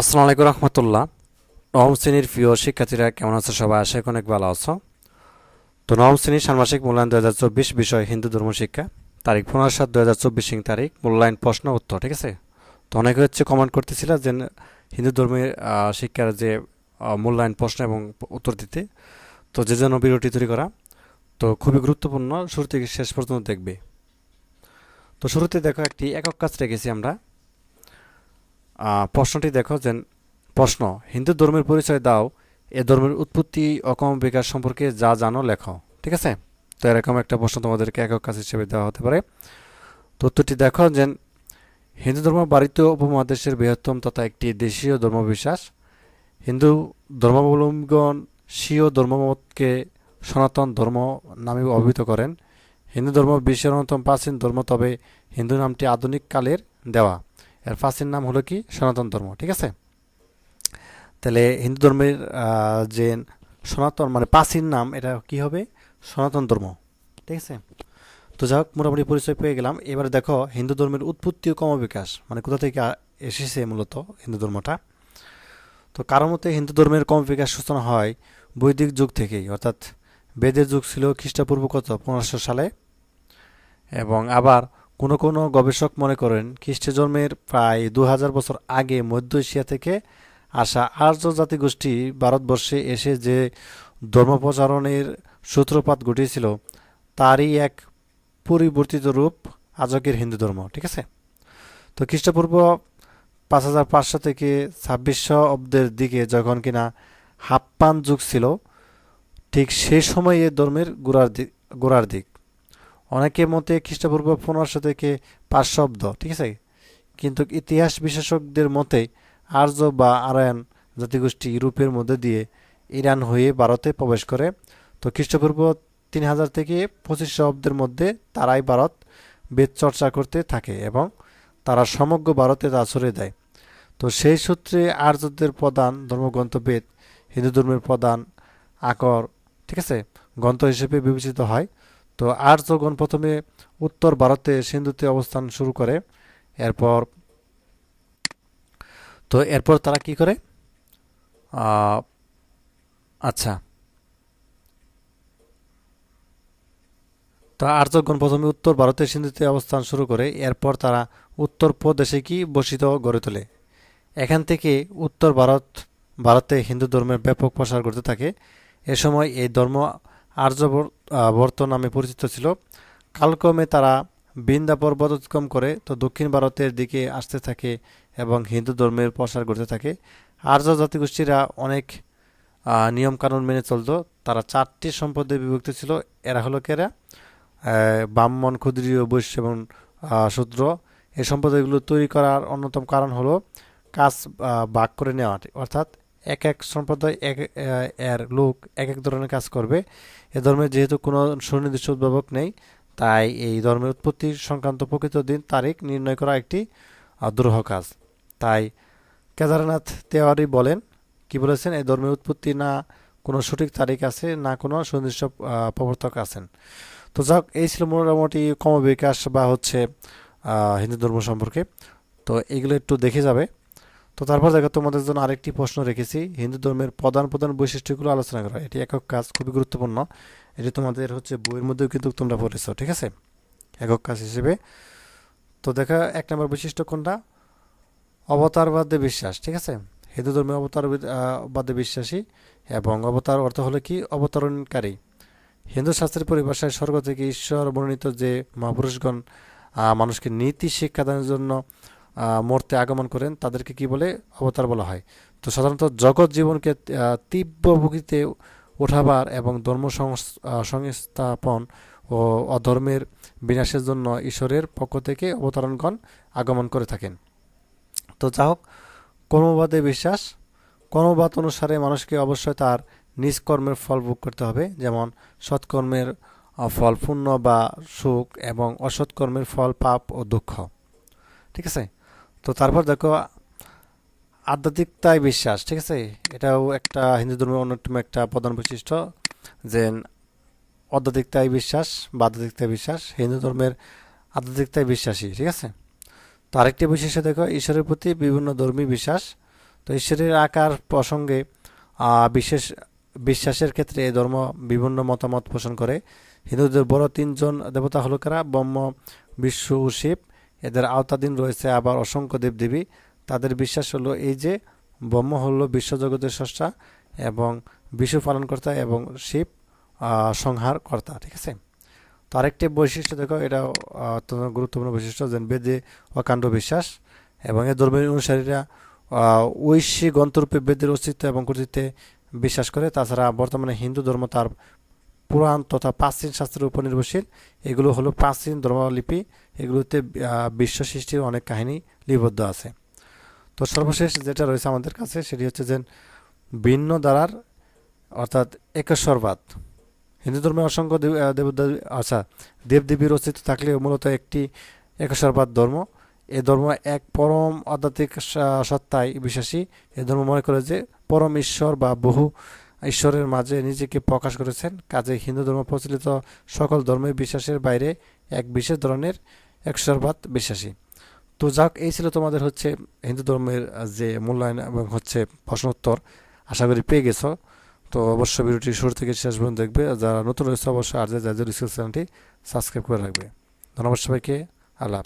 আসসালামু আলাইকুম রহমতুল্লাহ। নবম শ্রেণির প্রিয় শিক্ষার্থীরা, কেমন আছে সবাই? আশা অনেক ভালো আছো। তো নবম শ্রেণির ষান্মাসিক মূল্যায়ন দু হাজার চব্বিশ বিষয় হিন্দু ধর্ম শিক্ষা। তারিখ পনেরো সাত দু হাজার চব্বিশ তারিখ, মূল্যায়ন প্রশ্ন উত্তর, ঠিক আছে? তো অনেকে হচ্ছে কমেন্ট করতেছিল যে হিন্দু ধর্মের শিক্ষার যে মূল্যায়ন প্রশ্ন এবং উত্তর দিতে। তো যে জন্য ভিডিওটি তৈরি করা। তো খুবই গুরুত্বপূর্ণ। শুরু থেকে শেষ পর্যন্ত দেখবে। তো শুরুতে দেখো একটি একক কাজ রেখেছি আমরা। প্রশ্নটি দেখো যে প্রশ্ন, হিন্দু ধর্মের পরিচয় দাও, এ ধর্মের উৎপত্তি অকম বিকাশ সম্পর্কে যা জানো লেখো। ঠিক আছে? তো এরকম একটা প্রশ্ন তোমাদেরকে একক কাজ হিসেবে দেওয়া হতে পারে। তো উত্তরটি দেখো যে হিন্দু ধর্ম ভারতীয় উপমহাদেশের বৃহত্তম তথা একটি দেশীয় ধর্মবিশ্বাস। হিন্দু ধর্মাবলম্বীগণ স্বীয় ধর্মমতকে সনাতন ধর্ম নামে অভিহিত করেন। হিন্দু ধর্ম বিশ্বের অন্যতম প্রাচীন ধর্ম, তবে হিন্দু নামটি আধুনিক কালের দেওয়া। এর প্রাচীন নাম হলো কি? সনাতন ধর্ম, ঠিক আছে? তাহলে হিন্দু ধর্মের যে সনাতন মানে প্রাচীন নাম, এটা কি হবে? সনাতন ধর্ম, ঠিক আছে? তো যাই হোক, মোটামুটি পরিচয় পেয়ে গেলাম। এবারে দেখো, হিন্দু ধর্মের উৎপত্তি ও ক্রমবিকাশ মানে কোথা থেকে এসেছে মূলত হিন্দু ধর্মটা? তো কারও মতে হিন্দু ধর্মের ক্রমবিকাশ সূচনা হয় বৈদিক যুগ থেকেই, অর্থাৎ বেদের যুগ ছিল খ্রিস্টপূর্ব কত? পনেরোশো সালে। এবং আবার কোনো কোনো গবেষক মনে করেন, খ্রিস্ট জন্মের প্রায় দু হাজার বছর আগে মধ্য এশিয়া থেকে আসা আর্য জাতিগোষ্ঠী ভারতবর্ষে এসে যে ধর্ম প্রচারণের সূত্রপাত ঘটিয়েছিল, তারই এক পরিবর্তিত রূপ আজকের হিন্দু ধর্ম, ঠিক আছে? তো খ্রিস্টপূর্ব পাঁচ হাজার পাঁচশো থেকে ছাব্বিশশো অব্দের দিকে যখন কিনা হাপ্পান যুগ ছিল, ঠিক সেই সময়ে ধর্মের গোড়ার দিক গোড়ার দিক। অনেকের মতে খ্রিস্টপূর্ব পনেরোশো থেকে পাঁচ শব্দ, ঠিক আছে? কিন্তু ইতিহাস বিশেষজ্ঞদের মতে আর্য বা আরায়ান জাতিগোষ্ঠী ইউরোপের মধ্যে দিয়ে ইরান হয়ে ভারতে প্রবেশ করে। তো খ্রিস্টপূর্ব তিন হাজার থেকে পঁচিশশো অব্দের মধ্যে তারাই ভারত বেদ চর্চা করতে থাকে এবং তারা সমগ্র ভারতে তা ছড়িয়ে দেয়। তো সেই সূত্রে আর্যদের প্রধান ধর্মগ্রন্থ বেদ, হিন্দু ধর্মের প্রধান আকর, ঠিক আছে? গ্রন্থ হিসেবে বিবেচিত হয়। তো আর্যগণ প্রথমে উত্তর ভারতে সিন্ধুতে অবস্থান শুরু করে, এরপর তো এরপর তারা কি করে? আচ্ছা। তো আর্যগণ প্রথমে উত্তর ভারতে সিন্ধুতে অবস্থান শুরু করে, এরপর তারা উত্তর প্রদেশে কি বসিত গড়ে তোলে? এখান থেকে উত্তর ভারত, ভারতে হিন্দু ধর্মের ব্যাপক প্রসার করতে থাকে। এ সময় এই ধর্ম আর্যবর্ত নামে পরিচিত ছিল। কালক্রমে তারা বৃন্দা পর্বত অতিক্রম করে তো দক্ষিণ ভারতের দিকে আসতে থাকে এবং হিন্দু ধর্মের প্রসার করতে থাকে। আর্য জাতিগোষ্ঠীরা অনেক নিয়মকানুন মেনে চলতো। তারা চারটি সম্পদে বিভক্ত ছিল। এরা হলো কেরা? ব্রাহ্মণ, ক্ষুদ্রীয়, বৈশ্য এবং শূদ্র। এই সম্প্রদায়গুলো তৈরি করার অন্যতম কারণ হলো কাজ ভাগ করে নেওয়া অর্থাৎ এক এক সম্প্রদায়, এক এর লোক এক এক ধরনের কাজ করবে। এ ধর্মের যেহেতু কোনো সুনির্দিষ্ট উদ্ভাবক নেই, তাই এই ধর্মের উৎপত্তি সংক্রান্ত প্রকৃত দিন, তারিখ নির্ণয় করা একটি দুরূহ কাজ। তাই কেদারনাথ তেওয়ারি বলেন, কি বলেছেন? এই ধর্মের উৎপত্তি না কোনো সঠিক তারিখ আছে, না কোনো সুনির্দিষ্ট প্রবর্তক আছেন। তো যাক, এই ছিল মোটামুটি ক্রমবিকাশ বা হচ্ছে হিন্দু ধর্ম সম্পর্কে। তো এগুলো একটু দেখে যাবে। তো তারপর দেখো তোমাদের জন্য আরেকটি প্রশ্ন রেখেছি। হিন্দু ধর্মের প্রধান প্রধান বৈশিষ্ট্যগুলো আলোচনা করা। এটি একক কাজ, খুবই গুরুত্বপূর্ণ। এটি তোমাদের হচ্ছে বইয়ের মধ্যেও কিন্তু তোমরা পড়েছো, ঠিক আছে? একক কাজ হিসেবে। তো দেখা, এক নম্বর বৈশিষ্ট্য কোনটা? অবতারবাদে বিশ্বাস, ঠিক আছে? হিন্দু ধর্মে অবতার বাদে বিশ্বাসী এবং অবতার অর্থ হলো কি? অবতরণকারী। হিন্দু শাস্ত্রের পরিভাষায় স্বর্গ থেকে ঈশ্বর বর্ণিত যে মহাপুরুষগণ মানুষকে নীতি শিক্ষাদানের জন্য মর্তে আগমন করেন, তাদেরকে কি বলে? অবতার বলা হয়। তো সাধারণত জগৎ জীবনকে তীব্র ভুগিতে ওঠাবার এবং ধর্ম সংস- সংস্থাপন ও অধর্মের বিনাশের জন্য ঈশ্বরের পক্ষ থেকে অবতারণগণ আগমন করে থাকেন। তো যা হোক কর্মবাদে বিশ্বাস, কর্মবাদ অনুসারে মানুষকে অবশ্যই তার নিজ কর্মের ফল ভোগ করতে হবে। যেমন সৎকর্মের ফল পুণ্য বা সুখ এবং অসৎকর্মের ফল পাপ ও দুঃখ। ঠিক আছে? তো তারপর দেখো, আধ্যাত্মিকতায় বিশ্বাস, ঠিক আছে? এটাও একটা হিন্দু ধর্মের অন্যতম একটা প্রধান বৈশিষ্ট্য যে আধ্যাত্মিকতায় বিশ্বাস বা আধ্যাত্মিকতায় বিশ্বাস, হিন্দু ধর্মের আধ্যাত্মিকতায় বিশ্বাসী, ঠিক আছে? তো আরেকটি বৈশিষ্ট্য দেখো, ঈশ্বরের প্রতি বিভিন্ন ধর্মী বিশ্বাস। তো ঈশ্বরের আকার প্রসঙ্গে বিশেষ বিশ্বাসের ক্ষেত্রে এই ধর্ম বিভিন্ন মতামত পোষণ করে। হিন্দুদের বড় তিনজন দেবতা হলো কারা? ব্রহ্ম ও শিব। এদের আওতাধীন রয়েছে আবার অসংখ্য দেবদেবী। তাদের বিশ্বাস হলো এই যে ব্রহ্ম হলো বিশ্বজগতের স্রষ্টা এবং বিষ্ণু পালনকর্তা এবং শিব সংহারকর্তা, ঠিক আছে? তো আরেকটি বৈশিষ্ট্য দেখো, এটা অত্যন্ত গুরুত্বপূর্ণ বৈশিষ্ট্য, যে বেদে অকাণ্ড বিশ্বাস এবং এই ধর্মের অনুসারীরা ঐশী গন্তরূপে বেদের অস্তিত্ব এবং কর্তৃত্বে বিশ্বাস করে। তাছাড়া বর্তমানে হিন্দু ধর্ম তার পুরাণ তথা প্রাচীন শাস্ত্রের উপর নির্ভরশীল। এগুলো হলো প্রাচীন ধর্মলিপি এগুলোতে বিশ্ব সৃষ্টির অনেক কাহিনী লিপিবদ্ধ আছে। তো সর্বশেষ যেটা রয়েছে আমাদের কাছে, সেটি হচ্ছে যে ভিন্ন দ্বারার অর্থাৎ একেশ্বরবাদ। হিন্দু ধর্মে অসংখ্য দেবদেবী আচ্ছা দেবদেবীর অস্তিত্ব থাকলেও মূলত একটি একেশ্বরবাদ ধর্ম। এ ধর্ম এক পরম আধ্যাত্মিক সত্তায় বিশ্বাসী। এ ধর্ম মনে করে যে পরম ঈশ্বর বা বহু ঈশ্বরের মাঝে নিজেকে প্রকাশ করেছেন। কাজে হিন্দু ধর্ম প্রচলিত সকল ধর্মের বিশ্বাসের বাইরে এক বিশেষ ধরনের ঈশ্বরবাদ বিশ্বাসী। তো যাক, এই ছিল তোমাদের হচ্ছে হিন্দু ধর্মের যে মূল্যায়ন এবং হচ্ছে প্রশ্নোত্তর আশা করি পেয়ে গেছো। তো অবশ্যই ভিডিওটি শুরু থেকে শেষ পর্যন্ত দেখবে। যারা নতুন রয়েছে, অবশ্যই আর যে জাজুর স্কুল চ্যানেলটি সাবস্ক্রাইব করে রাখবে। ধন্যবাদ সবাইকে। আল্লাহ